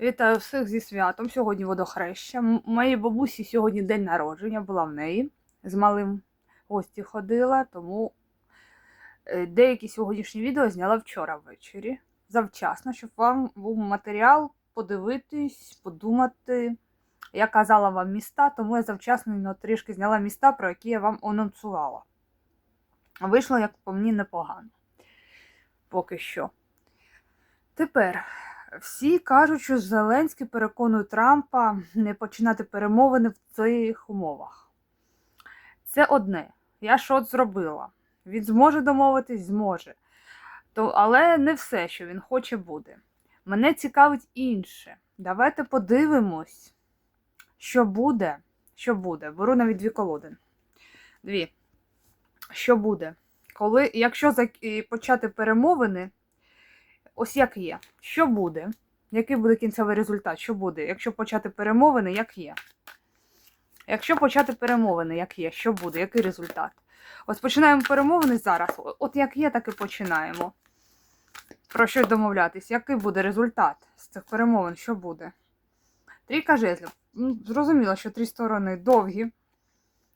Вітаю всіх зі святом. Сьогодні водохреща. Моїй бабусі сьогодні день народження, була в неї. З малим гості ходила, тому е, деякі сьогоднішні відео зняла вчора ввечері. Завчасно, щоб вам був матеріал подивитись, подумати. Я казала вам міста, тому я завчасно трішки зняла міста, про які я вам анонсувала. Вийшло, як по мені, непогано. Поки що. Тепер всі кажуть, що Зеленський переконує Трампа не починати перемовини в цих умовах. Це одне. Я що от зробила. Він зможе домовитись, зможе. То, але не все, що він хоче, буде. Мене цікавить інше. Давайте подивимось, що буде. Що буде. Беру навіть дві колоди. Дві. Що буде? Коли, якщо почати перемовини, ось як є. Що буде? Який буде кінцевий результат? Що буде? Якщо почати перемовини, як є? Якщо почати перемовини, як є, що буде? Який результат? Ось починаємо перемовини зараз. От як є, так і починаємо. Про що домовлятись? Який буде результат з цих перемовин? Що буде? Трійка жезлів. Зрозуміло, що три сторони довгі.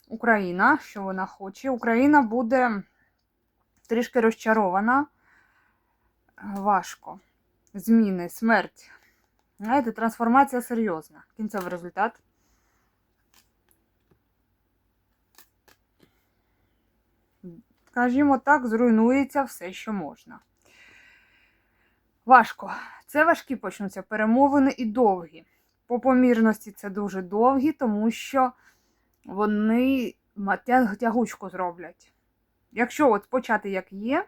Україна, що вона хоче. Україна буде трішки розчарована. Важко. Зміни, смерть. Знаєте, трансформація серйозна. Кінцевий результат. Скажімо так, зруйнується все, що можна. Важко. Це важкі почнуться перемовини і довгі. По помірності це дуже довгі, тому що вони тягучку зроблять. Якщо от почати як є,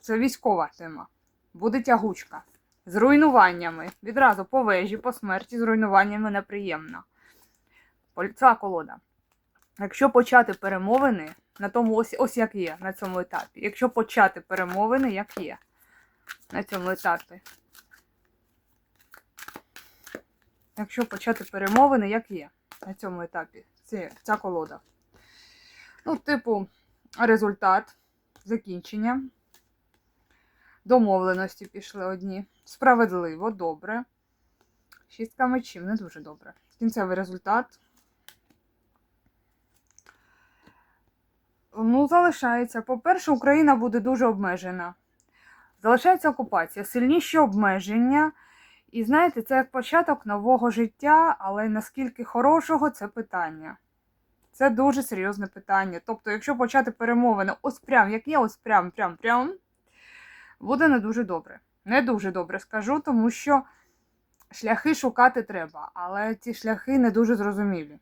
це військова тема. Буде тягучка. З руйнуваннями. Відразу по вежі, по смерті, з руйнуваннями неприємно. Ця колода. Якщо почати перемовини, на тому ось, ось як є на цьому етапі. Якщо почати перемовини, як є на цьому етапі. Якщо почати перемовини, як є на цьому етапі. Це, ця колода. Ну, типу, результат, закінчення. Домовленості пішли одні. Справедливо, добре. Шістка мечів не дуже добре. Кінцевий результат. Ну, залишається. По-перше, Україна буде дуже обмежена. Залишається окупація, сильніші обмеження. І знаєте, це як початок нового життя, але наскільки хорошого це питання. Це дуже серйозне питання. Тобто, якщо почати перемовини, ось прям, як є, ось прям, прям, прям, буде не дуже добре. Не дуже добре скажу, тому що шляхи шукати треба, але ці шляхи не дуже зрозумілі.